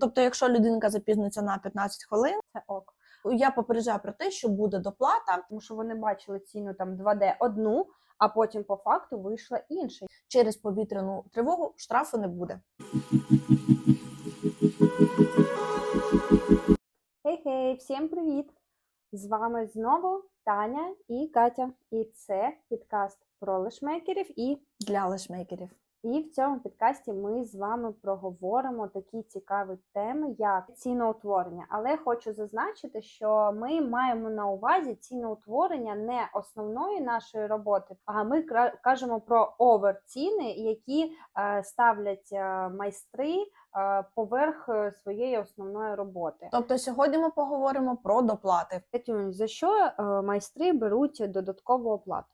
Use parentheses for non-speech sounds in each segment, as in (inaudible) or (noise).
Тобто, якщо людинка запізниться на 15 хвилин, Це ок. я попереджаю про те, що буде доплата Тому що вони бачили ціну там 2D одну, а потім по факту вийшла інша. через повітряну тривогу, штрафу не буде. Хей-хей, всім привіт! З вами знову Таня і Катя. І це підкаст про лешмейкерів і Для лешмейкерів. І в цьому підкасті ми з вами проговоримо такі цікаві теми, як ціноутворення. Але хочу зазначити, що ми маємо на увазі ціноутворення не основної нашої роботи, а ми кажемо про оверціни, які е, ставлять е, майстри е, поверх своєї основної роботи. Тобто сьогодні ми поговоримо про доплати. За що майстри беруть додаткову оплату?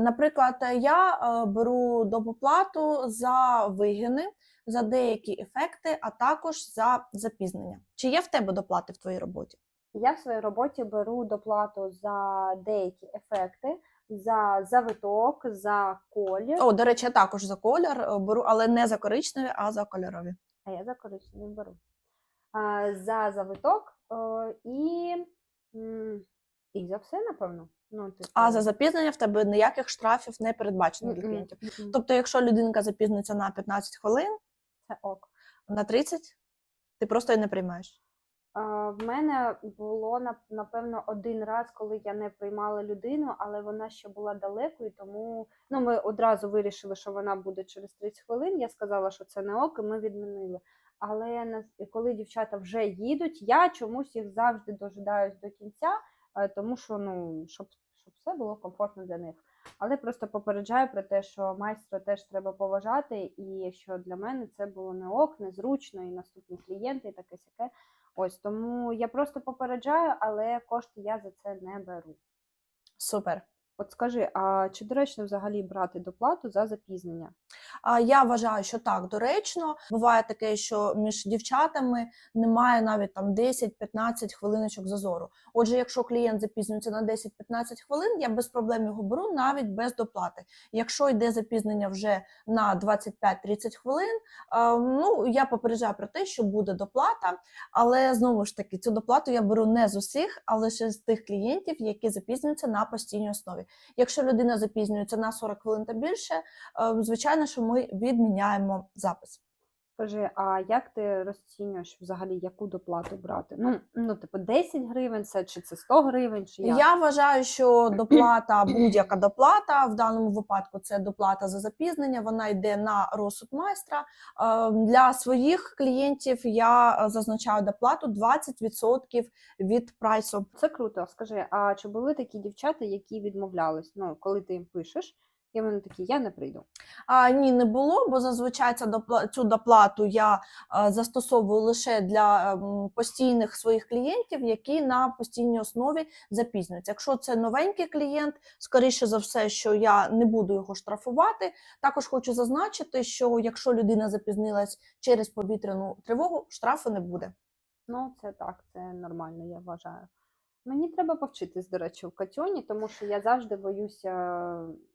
Наприклад, я е, беру доплату за вигини, за деякі ефекти, а також за запізнення. Чи є в тебе доплати в твоїй роботі? Я в своїй роботі беру доплату за деякі ефекти, за завиток, за колір. О, до речі, я також за колір е, беру, але не за коричневі, а за кольорові. А я за коричневий беру. За завиток е, і, і за все, напевно. Ну, типу, А за запізнення в тебе ніяких штрафів не передбачено для клієнтів. Тобто, якщо людинка запізниться на 15 хвилин, це ок. на 30, ти просто її не приймаєш. А, В мене було напевно один раз, коли я не приймала людину, але вона ще була далеко, і тому ну, ми одразу вирішили, що вона буде через 30 хвилин. Я сказала, що це не ок, і ми відмінили. Але коли дівчата вже їдуть, я чомусь їх завжди дожидаюсь до кінця, тому що ну, щоб, щоб все було комфортно для них. Але просто попереджаю про те, що майстра теж треба поважати, і що для мене це було не ок, незручно, і наступні клієнти, і таке сяке. Ось тому я просто попереджаю, але кошти я за це не беру. Супер. От скажи, а чи доречно взагалі брати доплату за запізнення? А я вважаю, що так доречно. Буває таке, що між дівчатами немає навіть там 10-15 хвилиночок зазору. Отже, якщо клієнт запізнюється на 10-15 хвилин, я без проблем його беру навіть без доплати. Якщо йде запізнення вже на 25-30 хвилин, ну я попереджаю про те, що буде доплата. Але знову ж таки, цю доплату я беру не з усіх, а лише з тих клієнтів, які запізнюються на постійній основі. Якщо людина запізнюється на 40 хвилин та більше, е, звичайно, що ми відміняємо запис. Скажи, а як ти розцінюєш взагалі, яку доплату брати? Ну, ну типу, 10 гривень це чи це 100 гривень, чи як? Я вважаю, що (clears throat) доплата, будь-яка доплата, в даному випадку це доплата за запізнення, вона йде на розсуд майстра. Е, Для своїх клієнтів я е, зазначаю доплату 20% від прайсу. Це круто. Скажи, а чи були такі дівчата, які відмовлялись? Ну, коли ти їм пишеш, і вони такі, я не прийду. А ні, не було, бо зазвичай цю доплату я е, застосовую лише для ем, постійних своїх клієнтів, які на постійній основі запізнюються. Якщо це новенький клієнт, скоріше за все, що я не буду його штрафувати. Також хочу зазначити, що якщо людина запізнилась через повітряну тривогу, штрафу не буде. Ну, це так, це нормально, я вважаю. Мені треба повчитись, до речі, в Катюні, тому що я завжди боюся,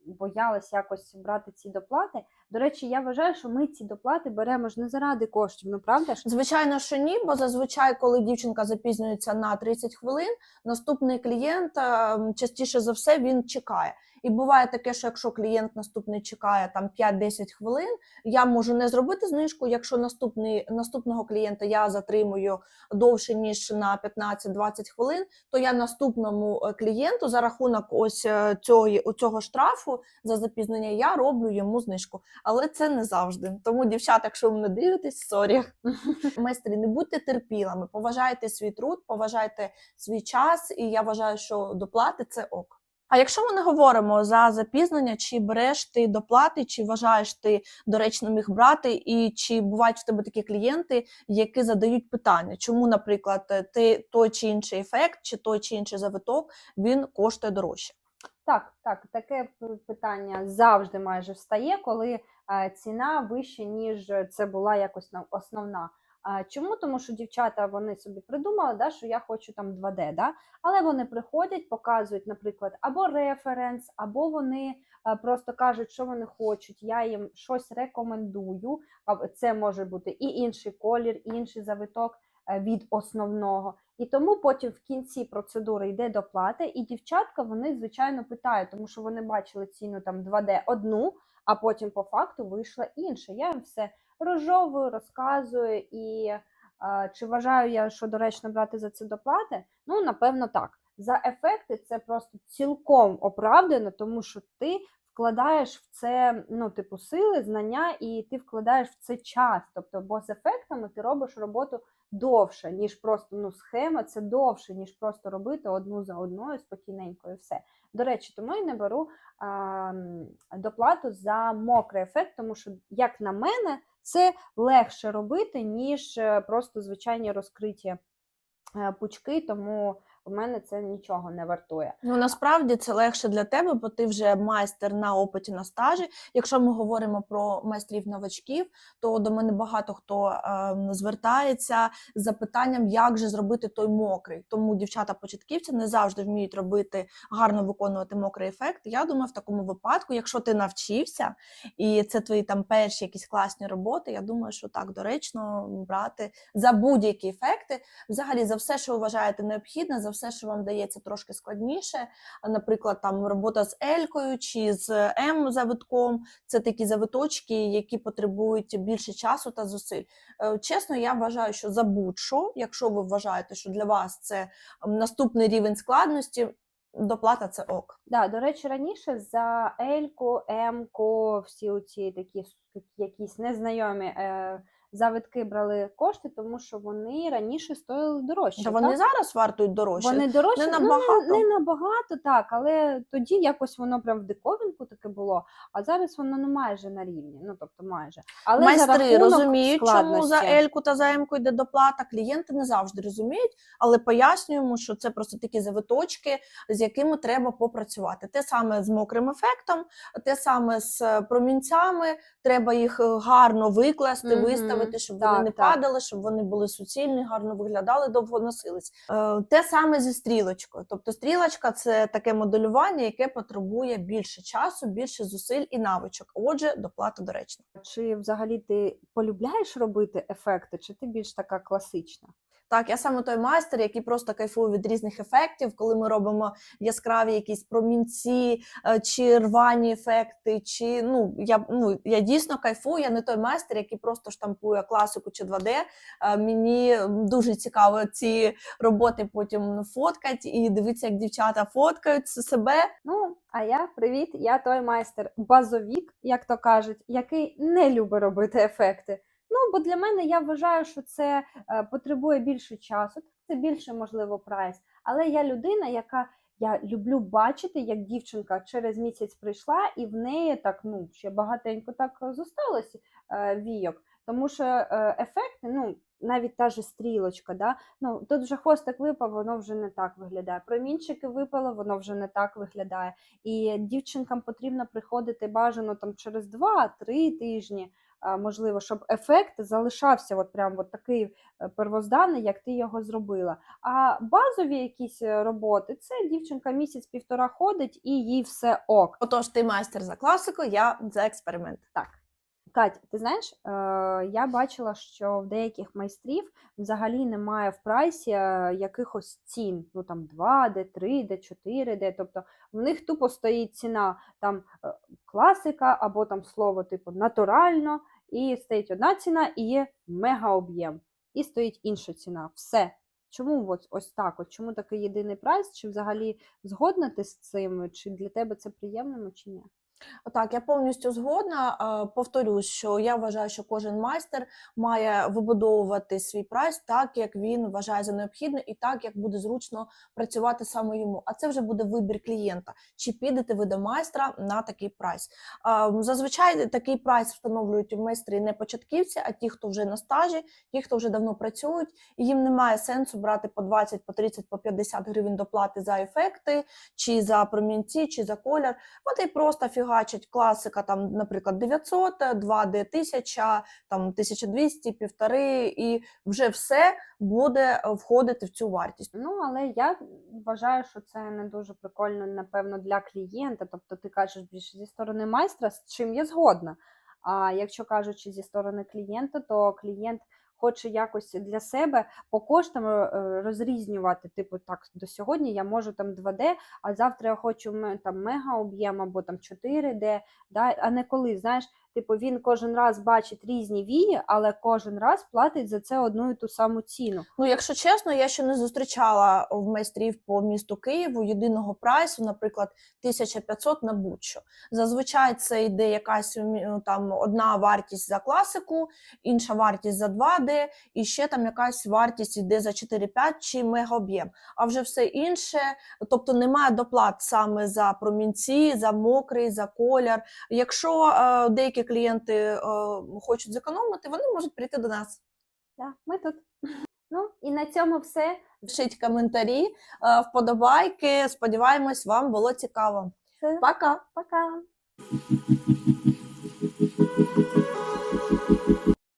боялась якось брати ці доплати. До речі, я вважаю, що ми ці доплати беремо ж не заради коштів, ну правда ж? Звичайно, що ні, бо зазвичай, коли дівчинка запізнюється на 30 хвилин, наступний клієнт частіше за все він чекає. І буває таке, що якщо клієнт наступний чекає там 5-10 хвилин, я можу не зробити знижку. Якщо наступний наступного клієнта я затримую довше ніж на 15-20 хвилин, то я наступному е, клієнту за рахунок ось е, цього, цього штрафу за запізнення я роблю йому знижку. Але це не завжди. Тому, дівчата, якщо ви мене дивитесь, сорі. (laughs) Майстри, не будьте терпілими, поважайте свій труд, поважайте свій час, і я вважаю, що доплати це ок. А якщо ми не говоримо за запізнення, чи береш ти доплати, чи вважаєш ти доречним їх брати, і чи бувають в тебе такі клієнти, які задають питання, чому, наприклад, ти той чи інший ефект, чи той чи інший завиток він коштує дорожче. Так, так, таке питання завжди майже встає, коли е, ціна вища, ніж це була якось на- основна. Чому? Тому що дівчата вони собі придумали, да, що я хочу там 2D, да? але вони приходять, показують, наприклад, або референс, або вони а, просто кажуть, що вони хочуть. Я їм щось рекомендую. А це може бути і інший колір, і інший завиток е, від основного. І тому потім в кінці процедури йде доплата, і дівчатка вони звичайно питають, тому що вони бачили ціну там 2D одну, а потім по факту вийшла інша. Я їм все розжовую, розказую. І е, чи вважаю я, що доречно брати за це доплати? Ну, напевно, так. За ефекти це просто цілком оправдано, тому що ти вкладаєш в це ну, типу, сили, знання, і ти вкладаєш в це час. Тобто, бо з ефектами ти робиш роботу довше, ніж просто ну, схема, це довше, ніж просто робити одну за одною спокійненько і все. До речі, тому я не беру а, доплату за мокрий ефект, тому що, як на мене, це легше робити, ніж е, просто звичайні розкриті е, пучки, тому мене це нічого не вартує. Ну насправді це легше для тебе, бо ти вже майстер на опиті на стажі. Якщо ми говоримо про майстрів новачків, то до мене багато хто ем, звертається з запитанням, як же зробити той мокрий. Тому дівчата-початківці не завжди вміють робити гарно виконувати мокрий ефект. Я думаю, в такому випадку, якщо ти навчився і це твої там перші якісь класні роботи, я думаю, що так доречно брати за будь-які ефекти. Взагалі за все, що вважаєте необхідне, за все, що вам дається трошки складніше. Наприклад, там робота з елькою чи з М завитком. Це такі завиточки, які потребують більше часу та зусиль. Е, Чесно, я вважаю, що за будь-що, якщо ви вважаєте, що для вас це наступний рівень складності, доплата це ок. Да, до речі, раніше за Ельку, Емку, всі оці такі якісь незнайомі е, завитки брали кошти, тому що вони раніше стоїли дорожче. Та вони так? зараз вартують дорожче. Вони дорожчі, не ну, набагато. не, не набагато, так, але тоді якось воно прям в диковинку таке було, а зараз воно ну, майже на рівні, ну тобто майже. Але Майстри розуміють, чому за. Ельку та за йде доплата. Клієнти не завжди розуміють, але пояснюємо, що це просто такі завиточки, з якими треба попрацювати. Те саме з мокрим ефектом, те саме з промінцями. Треба їх е, гарно викласти, Мгм. виставити, щоб Так, вони не так. падали, щоб вони були суцільні, гарно виглядали, довго носились. Е, Те саме зі стрілочкою. Тобто, стрілочка це таке моделювання, яке потребує більше часу, більше зусиль і навичок. Отже, доплата доречна. Чи взагалі ти полюбляєш робити ефекти, чи ти більш така класична? Так, я саме той майстер, який просто кайфує від різних ефектів, коли ми робимо яскраві якісь промінці е, чи рвані ефекти. Чи ну я ну я дійсно кайфую. Я не той майстер, який просто штампує класику чи 2D. Е, Мені дуже цікаво ці роботи потім фоткать і дивитися, як дівчата фоткають себе. Ну, а я привіт, я той майстер базовік, як то кажуть, який не любить робити ефекти. Ну, бо для мене я вважаю, що це е, потребує більше часу, це більше можливо прайс. Але я людина, яка я люблю бачити, як дівчинка через місяць прийшла, і в неї так ну ще багатенько так зосталось е, війок. Тому що е, ефекти, ну навіть та же стрілочка, да, ну тут вже хвостик випав, воно вже не так виглядає. Промінчики випали, воно вже не так виглядає. І дівчинкам потрібно приходити бажано там через 2-3 тижні. Можливо, щоб ефект залишався от прям от такий первозданий, як ти його зробила. А базові якісь е, роботи це дівчинка місяць-півтора ходить і їй все ок. Отож, ти майстер за класику, я за експеримент. Так. Кать, ти знаєш, е, я бачила, що в деяких майстрів взагалі немає в прайсі е, якихось цін. Ну там 2D, 3D, 4D. Тобто в них тупо стоїть ціна там е, класика або там слово типу натурально, і стоїть одна ціна і є мегаоб'єм. І стоїть інша ціна. Все. Чому ось, ось так? От чому такий єдиний прайс? Чи взагалі згодна ти з цим? Чи для тебе це приємно, чи ні? Так, я повністю згодна. Повторюсь, що я вважаю, що кожен майстер має вибудовувати свій прайс так, як він вважає за необхідне, і так, як буде зручно працювати саме йому. А це вже буде вибір клієнта. Чи підете ви до майстра на такий прайс? Зазвичай такий прайс встановлюють майстри не початківці, а ті, хто вже на стажі, ті, хто вже давно працюють, і їм немає сенсу брати по 20, по 30, по 50 гривень доплати за ефекти, чи за промінці, чи за колір. Вони просто фіг фігачать класика, там, наприклад, 900, 2D 1000, там 1200, півтори, і вже все буде е, входити в цю вартість. Ну, але я вважаю, що це не дуже прикольно, напевно, для клієнта. Тобто, ти кажеш більше зі сторони майстра, з чим я згодна. А якщо кажучи зі сторони клієнта, то клієнт хоче якось для себе по коштам е, розрізнювати. Типу, так, до сьогодні я можу там 2D, а завтра я хочу там мега об'єм або там 4D, да? а не коли, знаєш, типу, він кожен раз бачить різні вії, але кожен раз платить за це одну і ту саму ціну. Ну, якщо чесно, я ще не зустрічала в майстрів по місту Києву єдиного прайсу, наприклад, 1500 на будь-що. Зазвичай це йде якась там одна вартість за класику, інша вартість за 2D, і ще там якась вартість йде за 4-5 чи мегаоб'єм. А вже все інше, тобто немає доплат саме за промінці, за мокрий, за колір. Якщо е, деякі клієнти е, хочуть зекономити, вони можуть прийти до нас. Так, ми тут. Ну і на цьому все. Пишіть коментарі, е, вподобайки. Сподіваємось, вам було цікаво. Пока! Пока.